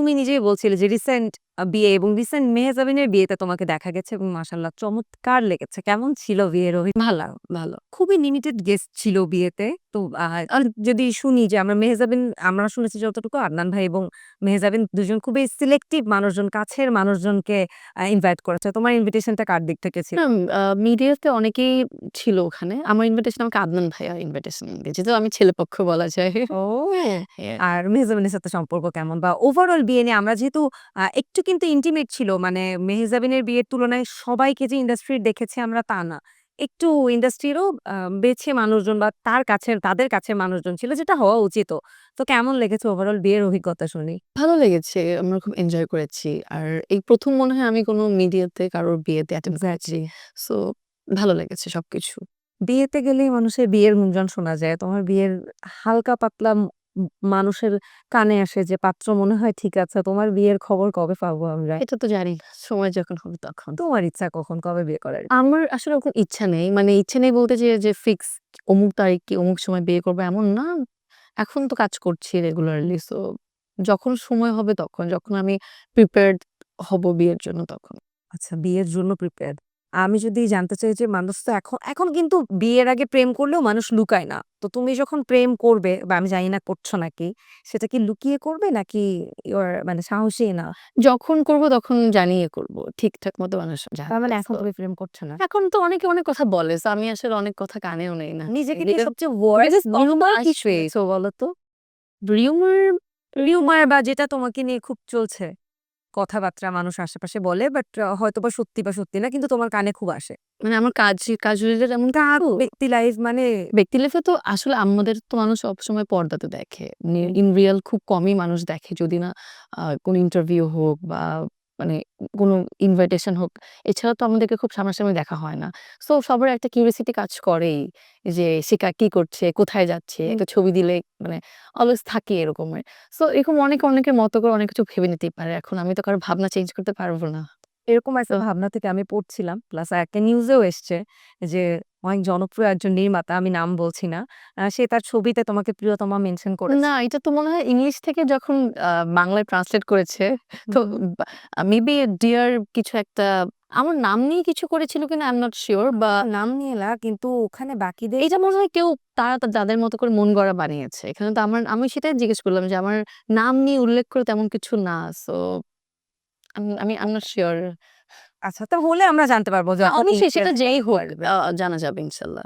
তুমি নিজেই বলছিলে যে রিসেন্ট বিয়ে এবং রিসেন্ট মেহজাবিনের বিয়েতে তোমাকে দেখা গেছে এবং মাসাল্লাহ চমৎকার লেগেছে। কেমন ছিল বিয়ের অভি? ভালো ভালো। খুবই লিমিটেড গেস্ট ছিল বিয়েতে। তো যদি শুনি যে আমরা মেহজাবিন আমরা শুনেছি যতটুকু আদনান ভাই এবং মেহজাবিন দুজন খুবই সিলেক্টিভ মানুষজন কাছের মানুষজনকে ইনভাইট করেছে। তোমার ইনভিটেশনটা কার দিক থেকে ছিল? মিডিয়াতে অনেকেই ছিল ওখানে। আমার ইনভিটেশন আমাকে আদনান ভাইয়া ইনভিটেশন দিয়েছে তো আমি ছেলেপক্ষ বলা যায়। ও হ্যাঁ। আর মেহজাবিনের সাথে সম্পর্ক কেমন? বা ওভারঅল বিয়ে নিয়ে আমরা যেহেতু একটু কিন্তু ইন্টিমেট ছিল। মানে মেহজাবিনের বিয়ের তুলনায় সবাইকে যে ইন্ডাস্ট্রির দেখেছি আমরা তা না। একটু ইন্ডাস্ট্রিরও বেছে মানুষজন বা তার কাছের তাদের কাছে মানুষজন ছিল যেটা হওয়া উচিত। তো কেমন লেগেছে ওভারঅল বিয়ের অভিজ্ঞতা শুনি? ভালো লেগেছে আমরা খুব এনজয় করেছি। আর এই প্রথম মনে হয় আমি কোনো মিডিয়াতে কারোর বিয়েতে অ্যাটেন্ড করেছি। সো ভালো লেগেছে সবকিছু। বিয়েতে গেলেই মানুষের বিয়ের গুঞ্জন শোনা যায়। তোমার বিয়ের হালকা পাতলা মানুষের কানে আসে যে পাত্র মনে হয় ঠিক আছে তোমার বিয়ের খবর কবে পাবো আমরা? এটা তো জানি সময় যখন হবে তখন। তোমার ইচ্ছা কখন কবে বিয়ে করার? আমার আসলে ওরকম ইচ্ছা নেই মানে ইচ্ছে নেই বলতে যে যে ফিক্স অমুক তারিখ কি অমুক সময় বিয়ে করব এমন না। এখন তো কাজ করছি রেগুলারলি সো যখন সময় হবে তখন যখন আমি প্রিপেয়ার্ড হব বিয়ের জন্য তখন। আচ্ছা বিয়ের জন্য প্রিপেয়ার আমি যদি জানতে চাই যে মানুষ তো এখন এখন কিন্তু বিয়ের আগে প্রেম করলেও মানুষ লুকায় না। তো তুমি যখন প্রেম করবে বা আমি জানি না করছ নাকি সেটা কি লুকিয়ে করবে নাকি ইওর মানে সাহসী না? যখন করব তখন জানিয়ে করব ঠিকঠাক মতো মানুষ তার মানে এখন So, তুমি প্রেম করছ না? এখন তো অনেকে অনেক কথা বলে so আমি আসলে অনেক কথা কানেও নেই না। নিজেকে নিয়ে সবচেয়ে ওয়ার্স্ট Because কখনো রিউমার কি আসবে। পেয়েছ বলো তো? রিউমার রিউমার বা যেটা তোমাকে নিয়ে খুব চলছে? কথাবার্তা মানুষ আশেপাশে বলে বাট হয়তো বা সত্যি বা সত্যি না কিন্তু তোমার কানে খুব আসে। মানে আমার কাজ কাজ রিলেটেড এমন কার ব্যক্তি লাইফ মানে ব্যক্তি লাইফে তো আসলে আমাদের তো মানুষ সবসময় পর্দাতে দেখে। ইন রিয়েল খুব কমই মানুষ দেখে যদি না কোনো ইন্টারভিউ হোক বা মানে কোনো ইনভাইটেশন হোক এছাড়া তো আমাদেরকে খুব সামনাসামনি দেখা হয় না। সো সবার একটা কিউরিয়াসিটি কাজ করেই যে সে কা- কি করছে কোথায় যাচ্ছে একটা ছবি দিলে মানে অলওয়েজ থাকে এরকমের। সো এরকম অনেকে অনেকের মতো করে অনেক কিছু ভেবে নিতেই পারে। এখন আমি তো কারও ভাবনা চেঞ্জ করতে পারব না। এরকম একটা ভাবনা থেকে আমি পড়ছিলাম। প্লাস একটা নিউজেও এসছে যে অনেক জনপ্রিয় একজন নির্মাতা আমি নাম বলছি না। সে তার ছবিতে তোমাকে প্রিয়তমা মেনশন করে না এটা তো মনে হয় ইংলিশ থেকে যখন বাংলায় ট্রান্সলেট করেছে তো মেবি ডিয়ার কিছু একটা আমার নাম নিয়ে কিছু করেছিল কিনা আই এম নট শিওর বা নাম নিয়ে এলা কিন্তু ওখানে বাকিদের এটা মনে হয় কেউ তারা তা- যাদের মতো করে মন গড়া বানিয়েছে। এখানে তো আমার আমি সেটাই জিজ্ঞেস করলাম যে আমার নাম নিয়ে উল্লেখ করে তেমন কিছু না সো আমি আই এম নট শিওর আচ্ছা তো হলে আমরা জানতে পারব যে অবশ্যই সেটা যেই হোক জানা যাবে ইনশাল্লাহ।